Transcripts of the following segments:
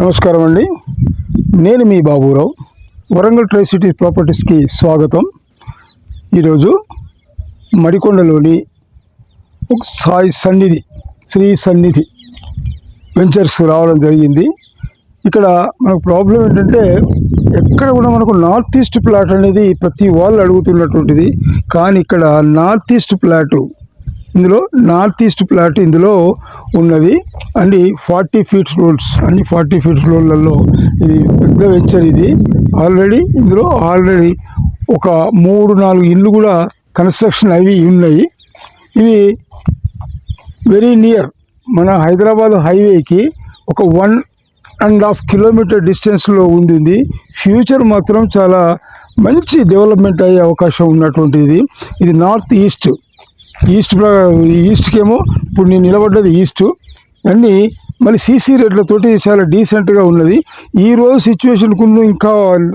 నమస్కారం అండి. నేను మీ బాబురావు. వరంగల్ ట్రై సిటీ ప్రాపర్టీస్కి స్వాగతం. ఈరోజు మడికొండలోని ఒక సాయి సన్నిధి శ్రీ సన్నిధి వెంచర్స్ రావడం జరిగింది. ఇక్కడ మనకు ప్రాబ్లం ఏంటంటే ఎక్కడ కూడా మనకు నార్త్ ఈస్ట్ ప్లాట్ అనేది ప్రతి వాళ్ళు అడుగుతున్నటువంటిది. కానీ ఇక్కడ నార్త్ ఈస్ట్ ప్లాటు ఇందులో నార్త్ ఈస్ట్ ప్లాట్ ఇందులో ఉన్నది. అండ్ ఫార్టీ ఫీట్స్ రోడ్స్ అన్ని ఫార్టీ ఫీట్స్ రోడ్లలో ఇది పెద్ద వెంచర్ ఇది. ఆల్రెడీ ఇందులో ఆల్రెడీ ఒక మూడు నాలుగు ఇల్లు కూడా కన్స్ట్రక్షన్ అవి ఉన్నాయి. ఇవి వెరీ నియర్ మన హైదరాబాద్ హైవేకి ఒక వన్ అండ్ హాఫ్ కిలోమీటర్ డిస్టెన్స్లో ఉంది ఫ్యూచర్ మాత్రం చాలా మంచి డెవలప్మెంట్ అయ్యే అవకాశం ఉన్నటువంటిది. ఇది నార్త్ ఈస్ట్. ఈస్ట్ ఈస్ట్కి ఏమో ఇప్పుడు నేను నిలబడ్డది ఈస్ట్. అన్నీ మళ్ళీ సీసీ రేట్లతోటి చాలా డీసెంట్గా ఉన్నది. ఈ రోజు సిచ్యువేషన్కు ఇంకా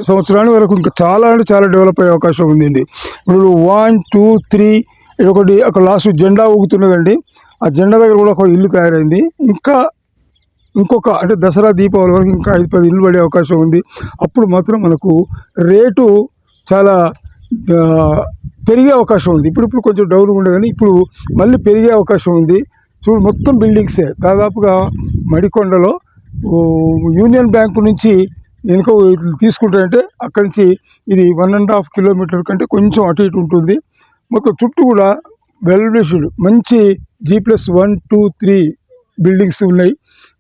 సంవత్సరానికి వరకు ఇంకా చాలా అంటే చాలా డెవలప్ అయ్యే అవకాశం ఉంది ఇప్పుడు వన్ టూ త్రీ ఒకటి ఒక లాస్ట్ జెండా ఊగుతున్నదండి. ఆ జెండా దగ్గర కూడా ఒక ఇల్లు తయారైంది. ఇంకా ఇంకొక అంటే దసరా దీపావళి వరకు ఇంకా ఐదు పది ఇల్లు పడే అవకాశం ఉంది. అప్పుడు మాత్రం మనకు రేటు చాలా పెరిగే అవకాశం ఉంది. ఇప్పుడు ఇప్పుడు కొంచెం డౌన్ ఉండే కానీ ఇప్పుడు మళ్ళీ పెరిగే అవకాశం ఉంది. చూడు మొత్తం బిల్డింగ్సే. దాదాపుగా మడికొండలో యూనియన్ బ్యాంకు నుంచి వెనుక తీసుకుంటారంటే అక్కడి నుంచి ఇది వన్ అండ్ హాఫ్ కిలోమీటర్ కంటే కొంచెం అటు ఇటు ఉంటుంది. మొత్తం చుట్టూ కూడా వెల్ మంచి G plus one two three buildings ఉన్నాయి.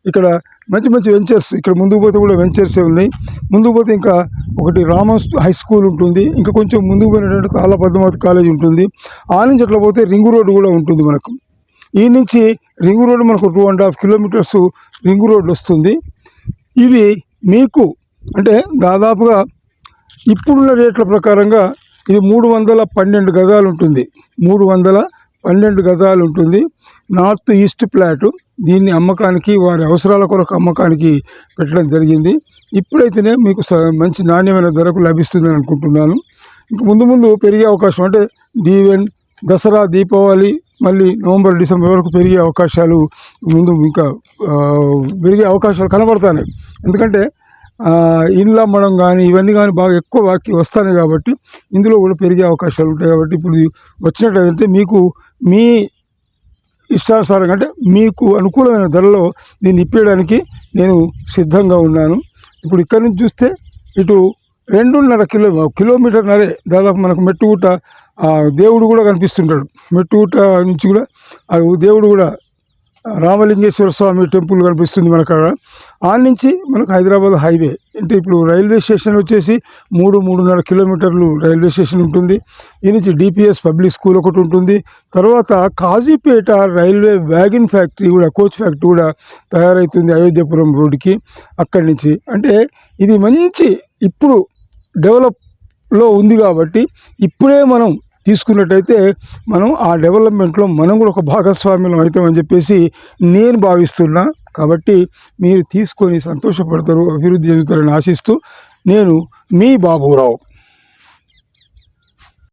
ఇక్కడ మంచి మంచి వెంచర్స్ ఇక్కడ ముందుకు పోతే కూడా వెంచర్సే ఉన్నాయి. ముందుకు పోతే ఇంకా ఒకటి రామస్ హై స్కూల్ ఉంటుంది. ఇంకా కొంచెం ముందుకు పోయినటువంటి తాళ్ళ పద్మావతి కాలేజ్ ఉంటుంది. ఆ నుంచి అట్లా పోతే రింగ్ రోడ్డు కూడా ఉంటుంది మనకు. ఈ నుంచి రింగ్ రోడ్ మనకు two and half kilometres ring road వస్తుంది. ఇది మీకు అంటే దాదాపుగా ఇప్పుడున్న రేట్ల ప్రకారంగా ఇది మూడు వందల పన్నెండు గజాలు ఉంటుంది. మూడు వందల పన్నెండు గజాలు ఉంటుంది. నార్త్ ఈస్ట్ ప్లాటు దీన్ని అమ్మకానికి వారి అవసరాల కొరకు అమ్మకానికి పెట్టడం జరిగింది. ఇప్పుడైతేనే మీకు స- మంచి నాణ్యమైన ధరకు లభిస్తుందని అనుకుంటున్నాను. ఇంక ముందు ముందు పెరిగే అవకాశం అంటే దీవెన్ దసరా దీపావళి మళ్ళీ నవంబర్ డిసెంబర్ వరకు పెరిగే అవకాశాలు ముందు ఇంకా పెరిగే అవకాశాలు కనబడతాయి ఎందుకంటే ఇండ్లు అమ్మడం కానీ ఇవన్నీ కానీ బాగా ఎక్కువ వాకి వస్తాయి కాబట్టి ఇందులో కూడా పెరిగే అవకాశాలు ఉంటాయి కాబట్టి ఇప్పుడు ఇది వచ్చినట్టయితే మీకు మీ ఇష్టానుసారం అంటే మీకు అనుకూలమైన ధరలో దీన్ని ఇప్పేయడానికి నేను సిద్ధంగా ఉన్నాను. ఇప్పుడు ఇక్కడ నుంచి చూస్తే ఇటు రెండున్నర కిలో కిలోమీటర్నరే దాదాపు మనకు మెట్టుగుట్ట దేవుడు కూడా కనిపిస్తుంటాడు. మెట్టుగుట్ట నుంచి కూడా దేవుడు కూడా రామలింగేశ్వర స్వామి టెంపుల్ కనిపిస్తుంది మనకు అక్కడ ఆ నుంచి మనకు హైదరాబాద్ హైవే. అంటే ఇప్పుడు రైల్వే స్టేషన్ వచ్చేసి మూడు మూడున్నర కిలోమీటర్లు రైల్వే స్టేషన్ ఉంటుంది. ఈ నుంచి డిపిఎస్ పబ్లిక్ స్కూల్ ఒకటి ఉంటుంది. తర్వాత కాజీపేట రైల్వే వ్యాగన్ ఫ్యాక్టరీ కూడా కోచ్ ఫ్యాక్టరీ కూడా తయారవుతుంది అయోధ్యపురం రోడ్డుకి అక్కడి నుంచి. అంటే ఇది మంచి ఇప్పుడు డెవలప్లో ఉంది కాబట్టి ఇప్పుడే మనం తీసుకున్నట్టయితే మనం ఆ డెవలప్మెంట్లో మనం కూడా ఒక భాగస్వామ్యం అవుతామని చెప్పేసి నేను భావిస్తున్నా. కాబట్టి మీరు తీసుకొని సంతోషపడతారు అభివృద్ధి చెందుతారని ఆశిస్తూ నేను మీ బాబురావు.